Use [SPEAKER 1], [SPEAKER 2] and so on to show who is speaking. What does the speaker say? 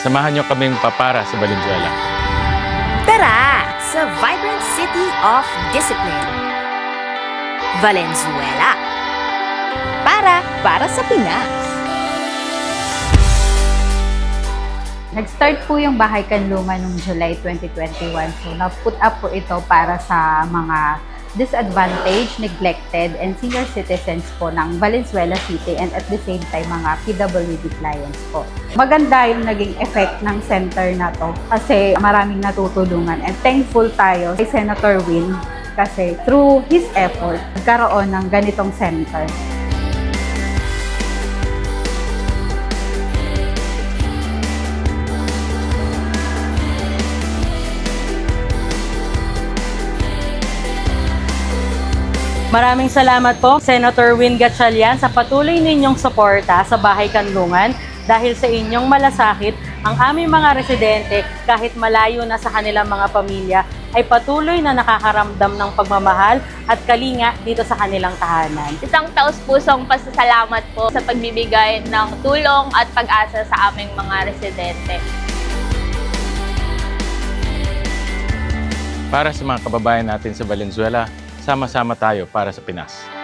[SPEAKER 1] Samahan niyo kaming papara sa Valenzuela.
[SPEAKER 2] Tara sa vibrant city of discipline. Valenzuela. Para, para sa Pinas.
[SPEAKER 3] Nag-start po yung Bahay Kanlungan noong July 2021. So, na-put up po ito para sa mga disadvantaged, neglected, and senior citizens po ng Valenzuela City and at the same time mga PWD clients po. Maganda yung naging effect ng center na to kasi maraming natutulungan and thankful tayo kay Senator Win kasi through his effort, nagkaroon ng ganitong center.
[SPEAKER 4] Maraming salamat po, Senator Win Gatchalian, sa patuloy ninyong suporta sa Bahay Kanlungan dahil sa inyong malasakit, ang aming mga residente, kahit malayo na sa kanilang mga pamilya, ay patuloy na nakakaramdam ng pagmamahal at kalinga dito sa kanilang tahanan.
[SPEAKER 5] Isang taus-pusong pasasalamat po sa pagbibigay ng tulong at pag-asa sa aming mga residente.
[SPEAKER 1] Para sa mga kababayan natin sa Valenzuela, sama-sama tayo para sa Pinas.